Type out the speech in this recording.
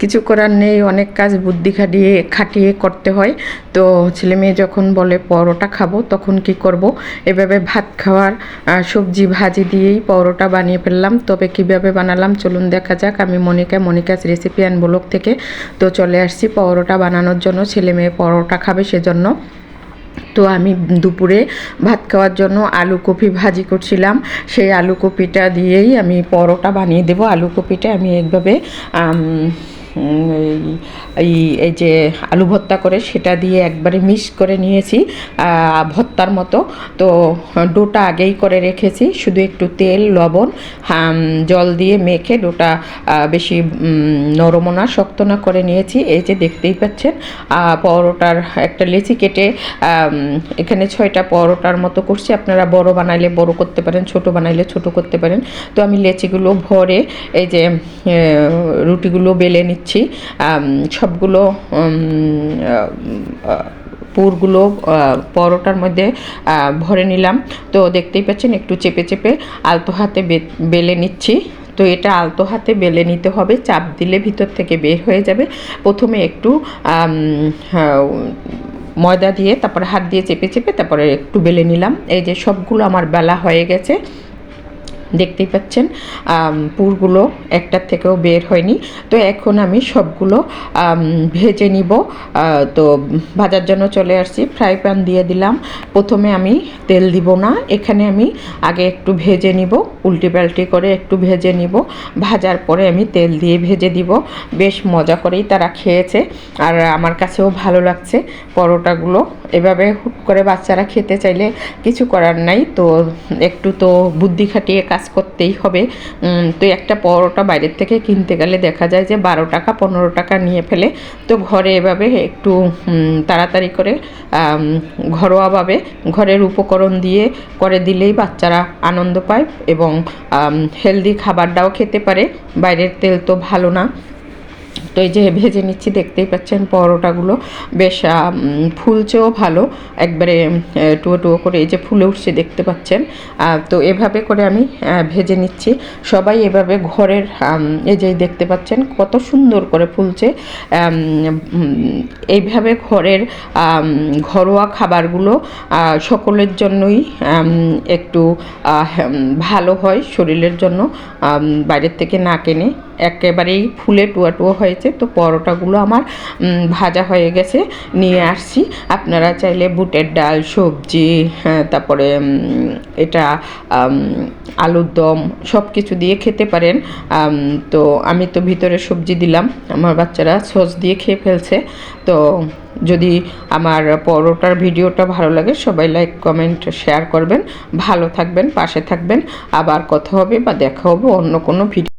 কিছু করার নেই অনেক কাজ বুদ্ধি খাটিয়ে খাটিয়ে করতে হয়। তো ছেলে মেয়ে যখন বলে পরোটা খাব তখন কি করব? এভাবে ভাত খাওয়ার সবজি ভাজি দিয়েই পরোটা বানিয়ে ফেললাম। তবে কীভাবে বানালাম চলুন দেখা যাক। আমি Monika Monika's recipe and blog থেকে তো চলে আসছি পরোটা বানানোর জন্য। ছেলে মেয়ে পরোটা খাবে সেজন্য। তো আমি দুপুরে ভাত খাওয়ার জন্য আলু কপি ভাজি করছিলাম। সেই আলু কপিটা দিয়েই আমি পরোটা বানিয়ে দেবো। আলু কপিটা আমি উম, এই- এই যে আলু ভর্তা করে সেটা দিয়ে একবারে মিক্স করে নিয়েছি ভর্তার মতো। তো ডোটা আগেই করে রেখেছি, শুধু একটু তেল, লবণ জল দিয়ে মেখে ডোটা বেশি নরমও না, শক্ত না করে নিয়েছি। এই যে দেখতেই পাচ্ছেন পরোটার একটা লেচি কেটে এখানে ছয়টা পরোটার মতো করছি। আপনারা বড় বানাইলে বড় করতে পারেন, ছোট বানাইলে ছোট করতে পারেন। তো আমি লেচিগুলো ভরে এই যে রুটিগুলো বেলে নিচ্ছি। আম, সবগুলো পুরগুলো পরোটার মধ্যে ভরে নিলাম। তো দেখতেই পাচ্ছেন একটু চেপে চেপে আলতো হাতে বেলে নিচ্ছি। তো এটা আলতো হাতে বেলে নিতে হবে। চাপ দিলে ভিতর থেকে বের হয়ে যাবে। প্রথমে একটু ময়দা দিয়ে তারপরে হাত দিয়ে চেপে চেপে তারপরে একটু বেলে নিলাম। এই যে সবগুলো আমার বেলা হয়ে গেছে। দেখতেই পাচ্ছেন পুরগুলো একটার থেকেও বের হয়নি। তো এখন আমি সবগুলো ভেজে নিব। তো ভাজার জন্য চলে আসছি। ফ্রাই প্যান দিয়ে দিলাম। প্রথমে আমি তেল দিব না। এখানে আমি আগে একটু ভেজে নিব। উল্টি পাল্টি করে একটু ভেজে নিব। ভাজার পরে আমি তেল দিয়ে ভেজে দিব। বেশ মজা করেই তারা খেয়েছে। আর আমার কাছেও ভালো লাগছে পরোটাগুলো। এভাবে হুট করে বাচ্চারা খেতে চাইলে কিছু করার নাই। তো একটু তো বুদ্ধি খাটিয়ে করতেই হবে। তো একটা পরোটা বাইরের থেকে কিনতে গেলে দেখা যায় যে বারো টাকা, পনেরো টাকা নিয়ে ফেলে। তো ঘরে এভাবে একটু তাড়াতাড়ি করে ঘরোয়াভাবে ঘরের উপকরণ দিয়ে করে দিলেই বাচ্চারা আনন্দ পায় এবং হেলদি খাবারটাও খেতে পারে। বাইরের তেল তো ভালো না। তো এই যে ভেজে নিচ্ছি, দেখতেই পাচ্ছেন পরোটাগুলো। বেশ ফুলছেও ভালো। একবারে টুয়ো টুয়ো করে এই যে ফুলে উঠছে, দেখতে পাচ্ছেন। তো এভাবে করে আমি ভেজে নিচ্ছি। সবাই এভাবে ঘরের এই যে দেখতে পাচ্ছেন কত সুন্দর করে ফুলছে। এইভাবে ঘরের ঘরোয়া খাবারগুলো সকলের জন্যই একটু ভালো হয় শরীরের জন্য বাইরের থেকে না কেনে। একেবারেই ফুলে টুয়া টুয়া হয়েছে, তো পরোটাগুলো আমার ভাজা হয়ে গেছে, নিয়ে আসছি। আপনারা চাইলে বুটের ডাল, সবজি হ্যাঁ তারপরে এটা আলুর দম সব কিছু দিয়ে খেতে পারেন। তো আমি তো ভিতরে সবজি দিলাম, আমার বাচ্চারা সস দিয়ে খেয়ে ফেলছে। তো যদি আমার পরোটার ভিডিওটা ভালো লাগে, সবাই লাইক, কমেন্ট, শেয়ার করবেন। ভালো থাকবেন, পাশে থাকবেন। আবার কথা হবে বা দেখা হবে অন্য কোনো ভিডিও